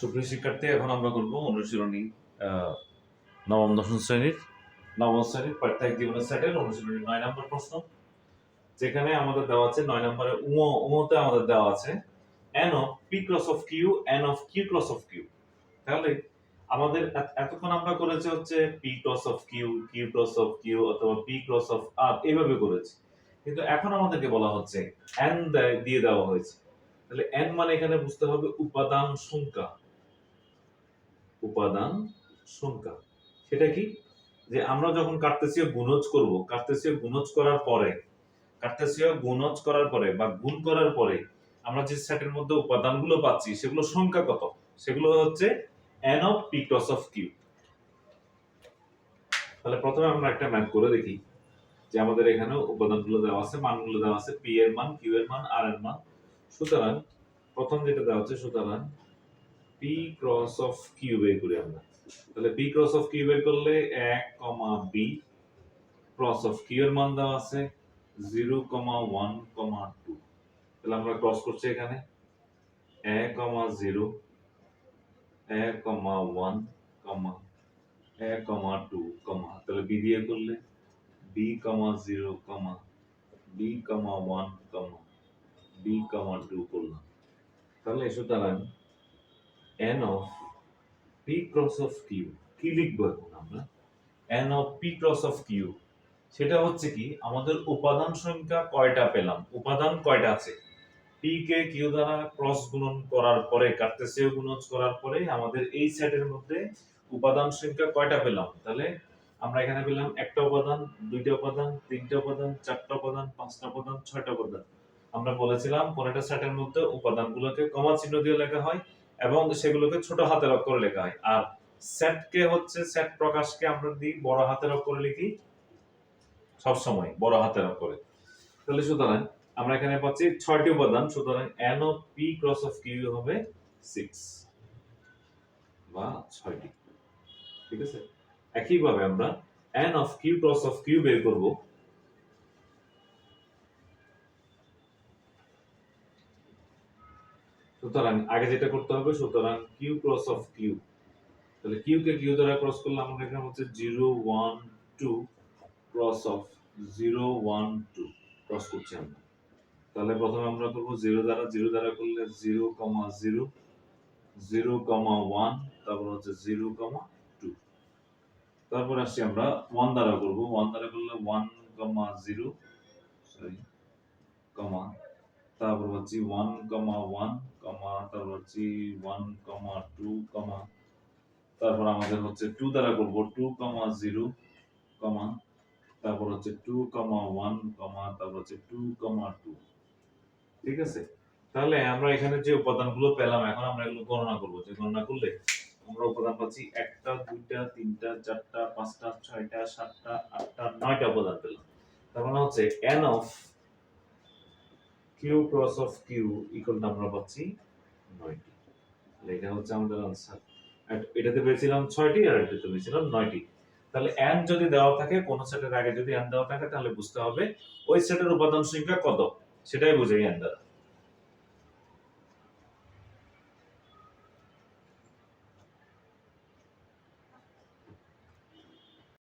সুপ্রিয় শিক্ষার্থী, এখন আমরা করব অনুশীলনী নবম, দশম শ্রেণির, নবম শ্রেণির প্রত্যেক জীবনের সেটের অনুশীলনী নয় নম্বর প্রশ্ন, যেখানে আমাদের দেওয়া আছে নয় নম্বরে উমো উমোতে আমাদের দেওয়া আছে N of P cross of Q N of Q cross of Q তাহলে আমাদের এতক্ষণ আমরা করেছি হচ্ছে P cross of Q Q cross of Q অথবা পি ক্রস অফ আর এইভাবে করেছি। কিন্তু এখন আমাদেরকে বলা হচ্ছে এন দিয়ে দেওয়া হয়েছে। তাহলে এন মানে এখানে বুঝতে হবে উপাদান সংখ্যা। উপাদান সংখ্যা। সেটা কি? যে আমরা যখন কার্তেসীয় গুণজ করব, কার্তেসীয় গুণজ করার পরে, কার্তেসীয় গুণজ করার পরে বা গুণ করার পরে আমরা যে সেটের মধ্যে উপাদানগুলো পাচ্ছি, সেগুলো সংখ্যা কত? সেগুলো হচ্ছে N of P cross of Q তাহলে প্রথমে আমরা একটা ম্যাথ করে দেখি যে আমাদের এখানে উপাদানগুলো দেওয়া আছে, মানগুলো দেওয়া আছে পি এর মান কিউ এর মান আর এর মান। সুতরাং প্রথম যেটা দেওয়া আছে, সুতরাং পি ক্রস অফ কিউ বের করি আমরা। তাহলে পি ক্রস অফ কিউ বের করলে এক কমা বি ক্রস অফ কিউ এর মান দেওয়া আছে zero comma one comma two. তাহলে আমরা ক্রস করছি এখানে। এক কমা জিরো, এক কমা ওয়ান কমা, এক কমা টু কমা। তাহলে বি দিয়ে করলে B comma zero comma B comma one comma B comma two করলাম। তাহলে সুতরাং n of p cross of q, কি লিখব এখন আমরা? N of p cross of q, সেটা হচ্ছে কি, আমাদের উপাদান সংখ্যা কয়টা পেলাম? উপাদান কয়টা আছে? P কে q দ্বারা ক্রস গুণন করার পরে, কার্তেসীয় গুণজ করার পরে, আমাদের এই সেটের মধ্যে উপাদান সংখ্যা কয়টা পেলাম? তাহলে আমরা এখানে পেলাম একটা উপাদান, দুইটা উপাদান, তিনটা উপাদান, চারটা উপাদান, পাঁচটা উপাদান, ছয়টা উপাদান। আমরা বলেছিলাম কোন একটা সেটের মধ্যে উপাদানগুলোকে কমা চিহ্ন দিয়ে লেখা হয়? এবং সেগুলোকে ছোট হাতের অক্ষরে লেখা হয়। আর সেটকে হচ্ছে সেট প্রকাশকে আমরা দিই বড় হাতের অক্ষরে লিখি সব সময় বড় হাতের অক্ষরে। তাহলে সুতরাং আমরা এখানে পাচ্ছি ছয়টি উপাদান, সুতরাং N O P cross of Q হবে সিক্স বা ছয়টি। ঠিক আছে? একইভাবে আমরা N of Q cross of Q বের করব। সুতরাং আগে যেটা করতে হবে, সুতরাং কিউ ক্রস অফ কিউ তাহলে কিউ কে কিউ দ্বারা ক্রস করলে আমরা এখানে হচ্ছে zero one two cross of zero one two cross করছি আমরা। তাহলে প্রথমে আমরা করব জিরো দ্বারা জিরো দ্বারা করলে zero comma zero zero comma one তারপর হচ্ছে জিরো কমা টু তারপর আসছি আমরা ওয়ান দ্বারা করব। ওয়ান দ্বারা করলে one comma zero sorry comma তারপর হচ্ছে ওয়ান কমা ওয়ান কমা তারপর হচ্ছে ওয়ান কমা টু কমা তারপর আমাদের হচ্ছে টু দ্বারা করব টু কমা জিরো কমা তারপর হচ্ছে টু কমা ওয়ান কমা তারপর হচ্ছে টু কমা টু ঠিক আছে? তাহলে আমরা এখানে যে উপাদানগুলো পেলাম, এখন আমরা এগুলো গণনা করব। যে গণনা করলে আমরা উপাদান পাচ্ছি একটা, দুইটা, তিনটা, চারটা, পাঁচটা, ছয়টা, সাতটা, আটটা, নয়টা উপাদান পেলাম। তার মানে হচ্ছে N of Q cross of Q equal আমরা পাচ্ছি নয়টি। তাহলে এটা হচ্ছে আমাদের আনসার এটাতে পেয়েছিলাম ছয়টি আর এটাতে পেয়েছিলাম নয়টি। তাহলে এন যদি দেওয়া থাকে, কোন সেটের আগে যদি এন দেওয়া থাকে, তাহলে বুঝতে হবে ওই সেটের উপাদান সংখ্যা কত? সেটাই বুঝাই এন দ্বারা।